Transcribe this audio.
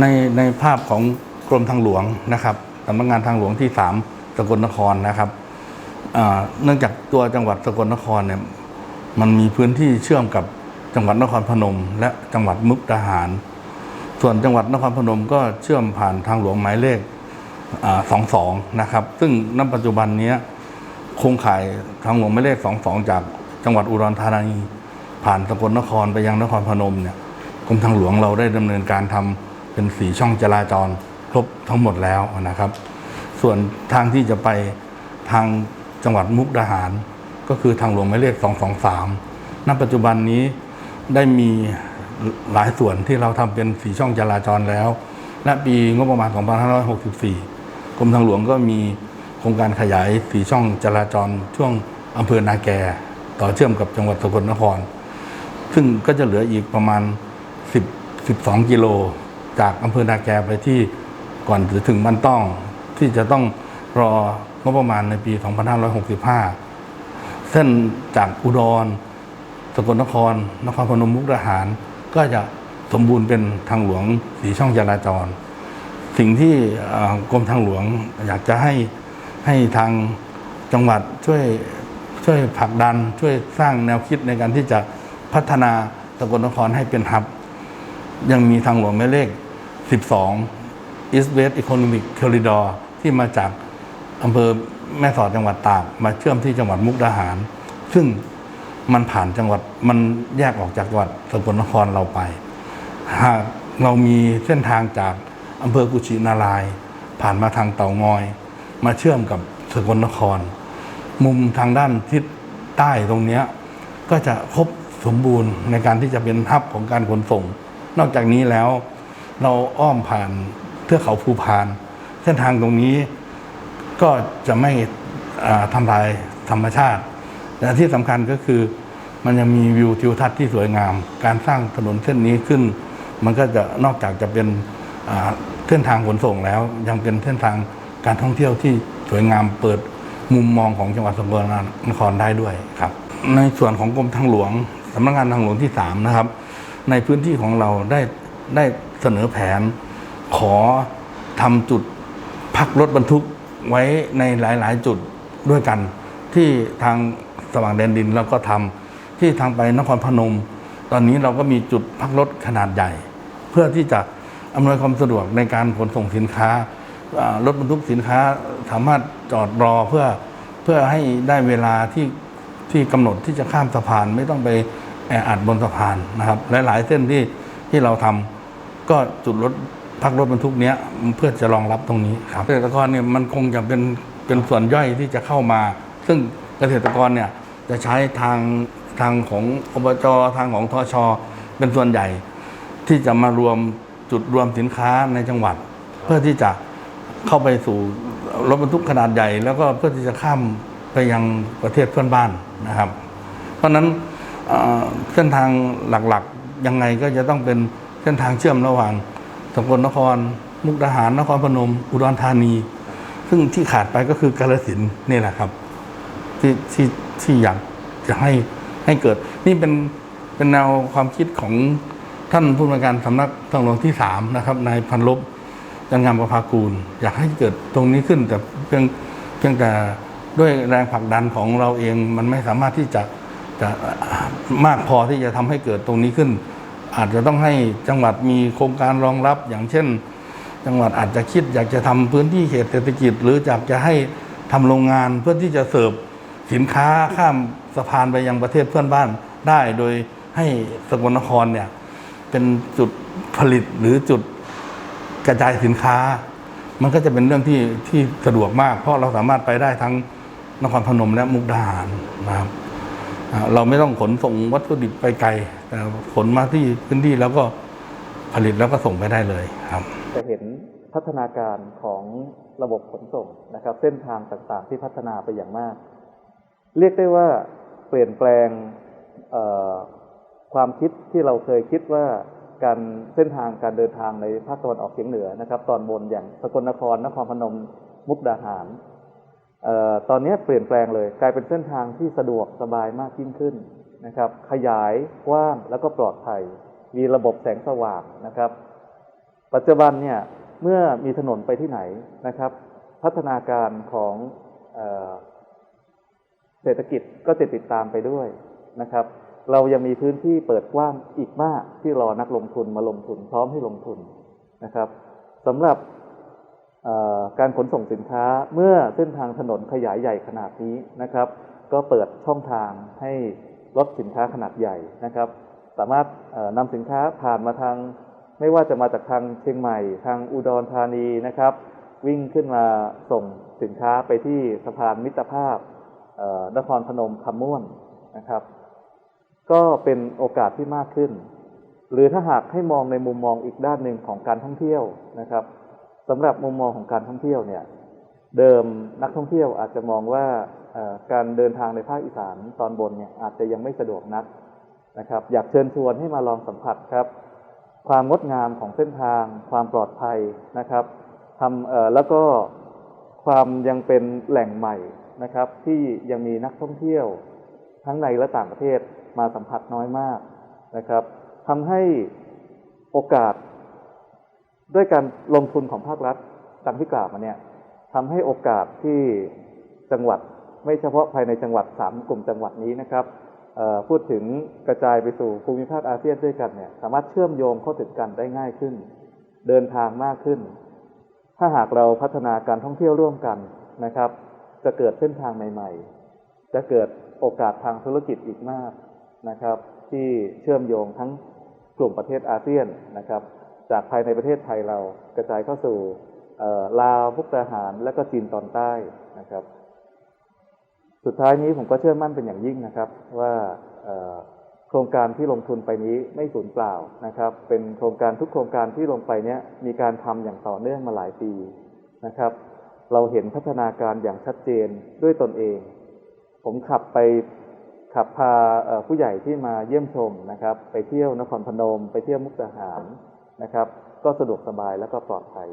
ในในภาพของกรมทางหลวงนะครับสำนักงานทางหลวงที่ 3 สกลนครนะครับเนื่องจากตัวจังหวัดสกลนครเนี่ยมันมีพื้นที่เชื่อมกับจังหวัดนครพนม และจังหวัดมุกดาหาร ส่วนจังหวัดนครพนมก็เชื่อมผ่านทางหลวงหมายเลขสองสองนะครับ ซึ่งณปัจจุบันนี้โครงข่ายทางหลวงหมายเลขสองสองจากจังหวัดอุดรธานีผ่านสกลนครไปยังนครพนมเนี่ยกรมทางหลวงเราได้ดำเนินการทำ เป็นสีช่องจราจรครบทั้งหมดแล้วนะครับ ส่วนทางที่จะไปทางจังหวัดมุกดาหาร ก็คือทางหลวงหมายเลข 223 ณ ปัจจุบันนี้ได้มีหลายส่วนที่เราทำเป็นสีช่องจราจรแล้ว และปีงบประมาณ 2564 กรมทางหลวงก็มีโครงการขยายสีช่องจราจรช่วงอำเภอนาแกต่อเชื่อมกับจังหวัดสกลนคร ซึ่งก็จะเหลืออีกประมาณ 10 12 กิโล จากอำเภอนาแกไปที่ก่อนจะถึงบ้านต้องที่จะต้องรองบประมาณในปี 2565 เส้นจากอุดร สกลนคร นครพนมมุกดาหาร ก็จะสมบูรณ์เป็นทางหลวงสีช่องจราจร สิ่งที่กรมทางหลวงอยากจะให้ให้ทางจังหวัดช่วยช่วยผลักดันช่วยสร้างแนวคิดในการที่จะพัฒนาสกลนครให้เป็นฮับ ยังมีทางหลวงหมายเลข 12 East West Economic Corridor ที่มาจากอำเภอแม่สอดจังหวัดตากมาเชื่อมที่จังหวัดมุกดาหาร ซึ่งมันผ่านจังหวัดมันแยกออกจากจังหวัดสกลนครเราไป หากเรามีเส้นทางจากอำเภอกุชินาราย ผ่านมาทางเต่างอย มาเชื่อมกับสกลนคร มุมทางด้านทิศใต้ตรงนี้ก็จะครบสมบูรณ์ในการที่จะเป็นฮับของการขนส่ง นอกจากนี้แล้ว เราอ้อมผ่านเทือกเขาภูพาน เส้นทางตรงนี้ก็จะไม่ทำลายธรรมชาติแต่ที่สำคัญก็คือมันยังมีวิวทิวทัศน์ที่สวยงาม การสร้างถนนเส้นนี้ขึ้น มันก็จะนอกจากจะเป็นเส้นทางขนส่งแล้ว ยังเป็นเส้นทางการท่องเที่ยวที่สวยงามเปิดมุมมองของจังหวัดสกลนครได้ด้วยครับ ในส่วนของกรมทางหลวงสำนักงานทางหลวงที่3นะครับในพื้นที่ของเราได้ได้ เสนอแผน ขอทำจุดพักรถบรรทุกไว้ในหลาย ๆ จุดด้วยกัน ที่ทางสว่างแดนดินเราก็ทำที่ทางไปนครพนม ตอนนี้เราก็มีจุดพักรถขนาดใหญ่ เพื่อที่จะอำนวยความสะดวกในการขนส่งสินค้ารถบรรทุกสินค้าสามารถจอดรอเพื่อเพื่อให้ได้เวลาที่ที่กำหนดที่จะข้ามสะพานไม่ต้องไปแออัดบนสะพานนะครับ หลาย ๆ เส้นที่ที่เราทำ ก็จุดรถพักรถบรรทุกเนี้ยเพื่อจะรองรับตรงนี้ครับเกษตรกรเนี่ยมันคงจะเป็นเป็นส่วนย่อยที่จะเข้ามา ซึ่งเกษตรกรเนี่ยจะใช้ทางทางของอบจทางของทชเป็นส่วนใหญ่ ที่จะมารวมจุดรวมสินค้าในจังหวัด เพื่อที่จะเข้าไปสู่รถบรรทุกขนาดใหญ่ แล้วก็เพื่อที่จะข้ามไปยังประเทศเพื่อนบ้านนะครับ เพราะฉะนั้นเอ่อเส้นทางหลักๆยังไงก็จะต้องเป็น เส้นทางเชื่อมระหว่างสกลนคร มุกดาหารนครพนม อุดรธานี ซึ่งที่ขาดไปก็คือกาฬสินนี่แหละครับ ที่ที่ที่อยากจะให้ให้เกิด นี่เป็นเป็นแนวความคิดของท่านผู้บริการสำนักทางหลวงที่สามนะครับนายพันลบจันงามประภากูล อยากให้เกิดตรงนี้ขึ้นแต่เพียงเพียงแต่ด้วยแรงผลักดันของเราเองมันไม่สามารถที่จะจะมากพอที่จะทำให้เกิดตรงนี้ขึ้น อาจจะต้องให้จังหวัดมีโครงการรองรับ อย่างเช่น จังหวัดอาจจะคิดอยากจะทำพื้นที่เขตเศรษฐกิจ หรืออยากจะให้ทำโรงงานเพื่อที่จะเสิร์ฟสินค้าข้ามสะพานไปยังประเทศเพื่อนบ้านได้ โดยให้สกลนครเนี่ยเป็นจุดผลิตหรือจุดกระจายสินค้า มันก็จะเป็นเรื่องที่ที่สะดวกมาก เพราะเราสามารถไปได้ทั้งนครพนมและมุกดาหารนะครับ เราไม่ต้องขนส่งวัตถุดิบไปไกลแต่ขนมาที่พื้นที่แล้วก็ผลิตแล้วก็ส่งไปได้เลยครับ จะเห็นพัฒนาการของระบบขนส่งนะครับ เส้นทางต่างๆ ที่พัฒนาไปอย่างมาก เรียกได้ว่าเปลี่ยนแปลงความคิดที่เราเคยคิดว่าการเส้นทางการเดินทางในภาคตะวันออกเฉียงเหนือนะครับ ตอนบนอย่างสกลนครนครพนมมุกดาหาร ตอนนี้เปลี่ยนแปลงเลย กลายเป็นเส้นทางที่สะดวกสบายมากยิ่งขึ้นนะครับ ขยายกว้างแล้วก็ปลอดภัย มีระบบแสงสว่างนะครับ ปัจจุบันเนี่ยเมื่อมีถนนไปที่ไหนนะครับ พัฒนาการของเออเศรษฐกิจก็จะติดตามไปด้วยนะครับ เรายังมีพื้นที่เปิดกว้างอีกมากที่รอนักลงทุนมาลงทุนพร้อมให้ลงทุนนะครับสำหรับ การขนส่งสินค้าเมื่อเส้นทางถนนขยายใหญ่ขนาดนี้นะครับ ก็เปิดช่องทางให้รถสินค้าขนาดใหญ่นะครับ สามารถนำสินค้าผ่านมาทาง ไม่ว่าจะมาจากทางเชียงใหม่ ทางอุดรธานีนะครับ วิ่งขึ้นมาส่งสินค้าไปที่สะพานมิตรภาพนครพนมคำม่วนนะครับ ก็เป็นโอกาสที่มากขึ้น หรือถ้าหากให้มองในมุมมองอีกด้านหนึ่งของการท่องเที่ยวนะครับ สำหรับมุมมองของการท่องเที่ยวเนี่ย เดิมนักท่องเที่ยวอาจจะมองว่าการเดินทางในภาคอีสานตอนบนเนี่ยอาจจะยังไม่สะดวกนักนะครับ อยากเชิญชวนให้มาลองสัมผัสครับ ความงดงามของเส้นทาง ความปลอดภัยนะครับทำแล้วก็ความยังเป็นแหล่งใหม่นะครับ ที่ยังมีนักท่องเที่ยวทั้งในและต่างประเทศมาสัมผัสน้อยมากนะครับทำให้โอกาส ด้วยการลงทุนของภาครัฐดังที่กล่าวมาเนี่ยทำให้โอกาสที่จังหวัดไม่เฉพาะภายในจังหวัดสามกลุ่มจังหวัดนี้นะครับพูดถึงกระจายไปสู่ภูมิภาคอาเซียนด้วยกันเนี่ยสามารถเชื่อมโยงเข้าถึงกันได้ง่ายขึ้น เดินทางมากขึ้น ถ้าหากเราพัฒนาการท่องเที่ยวร่วมกันนะครับ จะเกิดเส้นทางใหม่ ๆ จะเกิดโอกาสทางธุรกิจอีกมากนะครับ ที่เชื่อมโยงทั้งกลุ่มประเทศอาเซียนนะครับ จากภายในประเทศไทยเรากระจายเข้าสู่ลาวพุกดาหารและก็จีนตอนใต้นะครับ สุดท้ายนี้ผมก็เชื่อมั่นเป็นอย่างยิ่งนะครับ ว่าโครงการที่ลงทุนไปนี้ไม่สูญเปล่านะครับ เป็นโครงการทุกโครงการที่ลงไปเนี้ยมีการทำอย่างต่อเนื่องมาหลายปีนะครับ เราเห็นพัฒนาการอย่างชัดเจนด้วยตนเอง ผมขับไปขับพาผู้ใหญ่ที่มาเยี่ยมชมนะครับ ไปเที่ยวนครพนม ไปเที่ยวมุกดาหาร นะครับ ก็สะดวกสบายแล้วก็ปลอดภัย